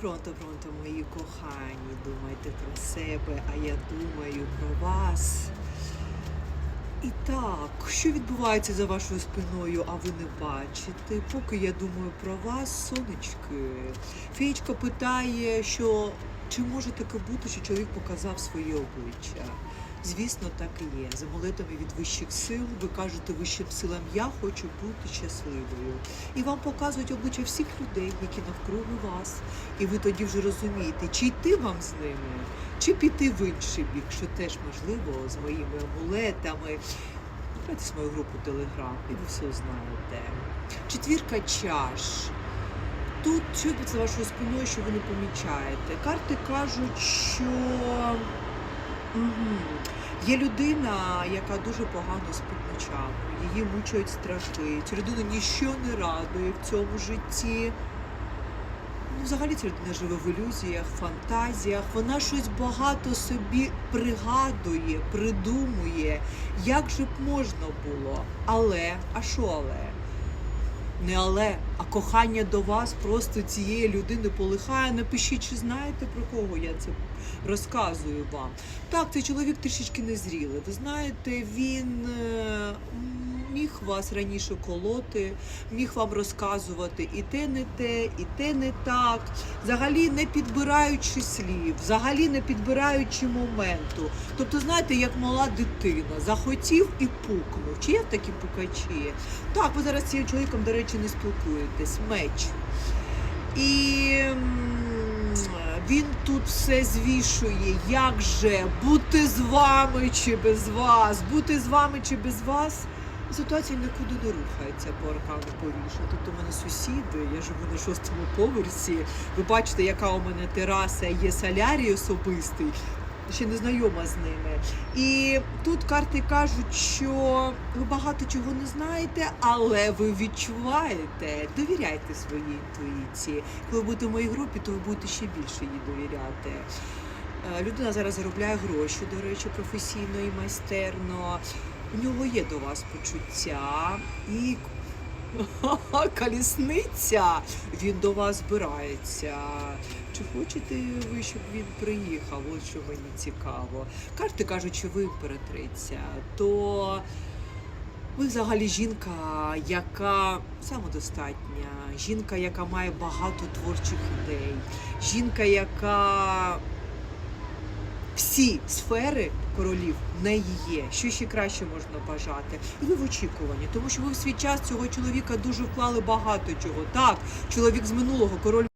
Пронто, пронто, мої кохані, думайте про себе, а я думаю про вас. І так, що відбувається за вашою спиною, а ви не бачите? Поки я думаю про вас, сонечки. Феєчка питає, що чи може таке бути, що чоловік показав своє обличчя? Звісно, так і є. За молитвами від вищих сил ви кажете вищим силам, я хочу бути щасливою. І вам показують обличчя всіх людей, які навкруги вас. І ви тоді вже розумієте, чи йти вам з ними, чи піти в інший бік, що теж можливо з моїми амулетами. Набирайтесь в мою групу Телеграм, і ви все знаєте. Четвірка чаш. Тут що за вашою спиною, що ви не помічаєте. Карти кажуть, що Угу. Є людина, яка дуже погано спить ночами, її мучають страхи. Цю людину ніщо не радує в цьому житті. Ну, взагалі ця людина живе в ілюзіях, фантазіях. Вона щось багато собі пригадує, придумує, як же б можна було. Але, а що але? Не але, а кохання до вас просто цієї людини полихає. Напишіть, чи знаєте про кого я це розказую вам. Так, цей чоловік трішечки незрілий. Ви знаєте, він е, міг вас раніше колоти, міг вам розказувати і те не те, і те не так. Взагалі не підбираючи слів, взагалі не підбираючи моменту. Тобто, знаєте, як мала дитина, захотів і пукнув. Чи є такі пукачі? Так, ви зараз з цим чоловіком, до речі, не спілкуєтесь. Меч. І він тут все звішує. Як же бути з вами чи без вас? Бути з вами чи без вас? Ситуація нікуди не рухається по аркану повіша. Тут у мене сусіди, я живу на шостому поверсі. Ви бачите, яка у мене тераса, є солярій особистий. Ще не знайома з ними. І тут карти кажуть, що ви багато чого не знаєте, але ви відчуваєте. Довіряйте своїй інтуїції. Коли будете в моїй групі, то ви будете ще більше їй довіряти. Е, Людина зараз заробляє гроші, до речі, професійно і майстерно. У нього є до вас почуття і колісниця. Він до вас збирається. Чи хочете ви, щоб він приїхав? От що мені цікаво. Карти кажуть, що ви імператриця, то ви взагалі жінка, яка самодостатня, жінка, яка має багато творчих ідей, жінка, яка всі сфери королів не є. Що ще краще можна бажати? І ви в очікуванні, тому що ви в свій час цього чоловіка дуже вклали багато чого. Так, чоловік з минулого король.